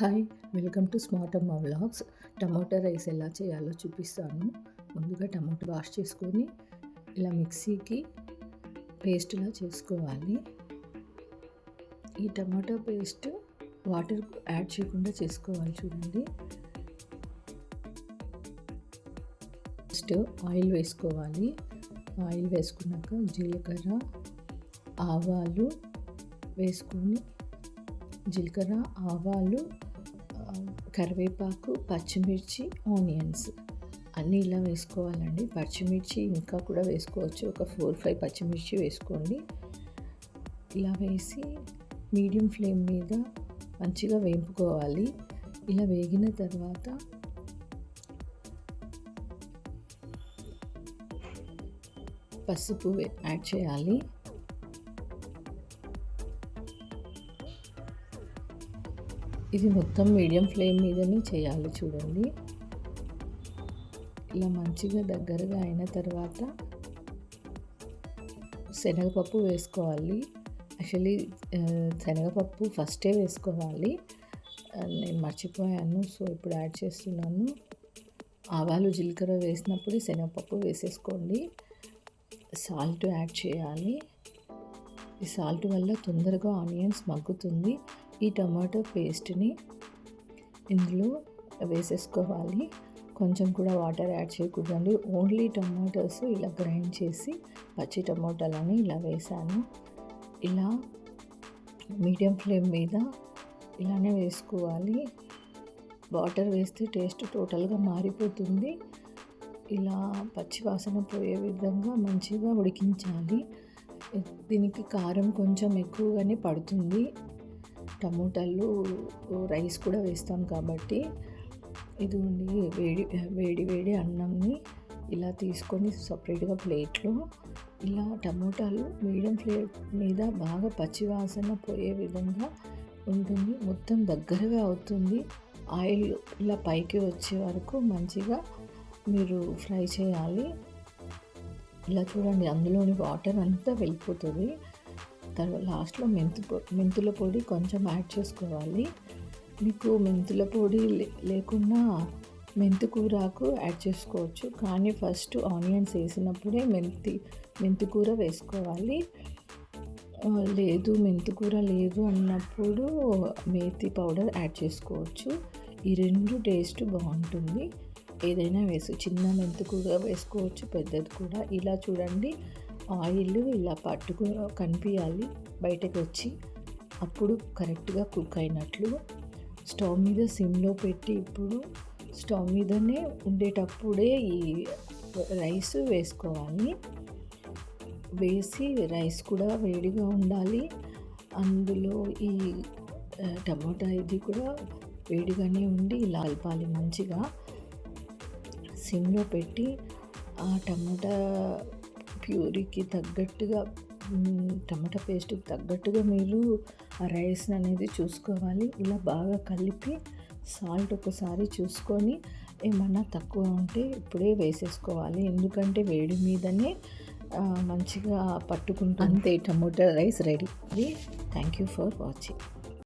Hi welcome to smart Amma vlogs. Tomato rice ఎలా చేయాలో చూపిస్తాను. ముందుగా టమాటా వాష్ చేసుకొని ఇలా మిక్సీకి పేస్ట్లా చేసుకోవాలి. ఈ టమాటా పేస్ట్ వాటర్ యాడ్ చేయకుండా చేసుకోవాలి చూడండి. ఫస్ట్ ఆయిల్ వేసుకోవాలి. ఆయిల్ వేసుకున్నాక జీలకర్ర ఆవాలు వేసుకొని జీలకర్ర ఆవాలు కరివేపాకు పచ్చిమిర్చి ఆనియన్స్. అన్నీ ఇలా వేసుకోవాలండి. పచ్చిమిర్చి ఇంకా కూడా వేసుకోవచ్చు. ఒక ఫోర్ ఫైవ్ పచ్చిమిర్చి వేసుకోండి. ఇలా వేసి మీడియం ఫ్లేమ్ మీద మంచిగా వేపుకోవాలి. ఇలా వేగిన తర్వాత పసుపు యాడ్ చేయాలి. ఇది మొత్తం మీడియం ఫ్లేమ్ మీదనే చేయాలి చూడండి. ఇలా మంచిగా దగ్గరగా అయిన తర్వాత శనగపప్పు వేసుకోవాలి. యాక్చువల్లీ శనగపప్పు ఫస్టే వేసుకోవాలి. నేను మర్చిపోయాను సో ఇప్పుడు యాడ్ చేస్తున్నాను. ఆవాలు జీలకర్ర వేసినప్పుడు శనగపప్పు వేసేసుకోండి. సాల్ట్ యాడ్ చేయాలి. ఈ సాల్ట్ వల్ల తొందరగా ఆనియన్స్ మగ్గుతుంది. ఈ టమాటో పేస్ట్ని ఇందులో వేసేసుకోవాలి. కొంచెం కూడా వాటర్ యాడ్ చేయకూడదండి. ఓన్లీ టమాటోస్ ఇలా గ్రైండ్ చేసి పచ్చి టమాటాలని ఇలా వేసాను. ఇలా మీడియం ఫ్లేమ్ మీద ఇలానే వేసుకోవాలి. వాటర్ వేస్తే టేస్ట్ టోటల్గా మారిపోతుంది. ఇలా పచ్చి వాసన పోయే విధంగా మంచిగా ఉడికించాలి. దీనికి కారం కొంచెం ఎక్కువగానే పడుతుంది. టమోటాలు రైస్ కూడా వేస్తాం కాబట్టి ఇది ఉండి వేడి వేడి వేడి అన్నంని ఇలా తీసుకొని సపరేట్గా ప్లేట్లో ఇలా టమోటాలు మీడియం ప్లేట్ మీద బాగా పచ్చివాసన పోయే విధంగా ఉంటుంది. మొత్తం దగ్గరగా అవుతుంది. ఆయిల్ ఇలా పైకి వచ్చే వరకు మంచిగా మీరు ఫ్రై చేయాలి. ఇలా చూడండి అందులోని వాటర్ అంతా వెళ్ళిపోతుంది. తర్వాత లాస్ట్లో మెంతు మెంతుల పొడి కొంచెం యాడ్ చేసుకోవాలి. మీకు మెంతుల పొడి లేకుండా మెంతి కూరకు యాడ్ చేసుకోవచ్చు. కానీ ఫస్ట్ ఆనియన్స్ వేసినప్పుడే మెంతి మెంతి కూర వేసుకోవాలి. లేదు మెంతి కూర లేదు అన్నప్పుడు మేతి పౌడర్ యాడ్ చేసుకోవచ్చు. ఈ రెండు టేస్ట్ బాగుంటుంది. ఏదైనా వేసు చిన్న మెంతి కూర వేసుకోవచ్చు పెద్దది కూడా. ఇలా చూడండి. ఆయిల్ ఇలా పట్టుకు కనిపించాలి బయటకు వచ్చి అప్పుడు కరెక్ట్గా కుక్ అయినట్లు స్టవ్ మీద సిమ్లో పెట్టి ఇప్పుడు స్టవ్ మీదనే ఉండేటప్పుడే ఈ రైస్ వేసుకోవాలి. వేసి రైస్ కూడా వేడిగా ఉండాలి. అందులో ఈ టమాటా ఇది కూడా వేడిగానే ఉండి ఇలా కలపాలి మంచిగా. సిమ్లో పెట్టి ఆ టమాటా ప్యూరీకి తగ్గట్టుగా టమాటా పేస్ట్కి తగ్గట్టుగా మీరు ఆ రైస్ అనేది చూసుకోవాలి. ఇలా బాగా కలిపి సాల్ట్ ఒకసారి చూసుకొని ఏమన్నా తక్కువ ఉంటే ఇప్పుడే వేసేసుకోవాలి. ఎందుకంటే వేడి మీదనే మంచిగా పట్టుకుంటుంది. అంతే tomato rice ready. Thank you for watching.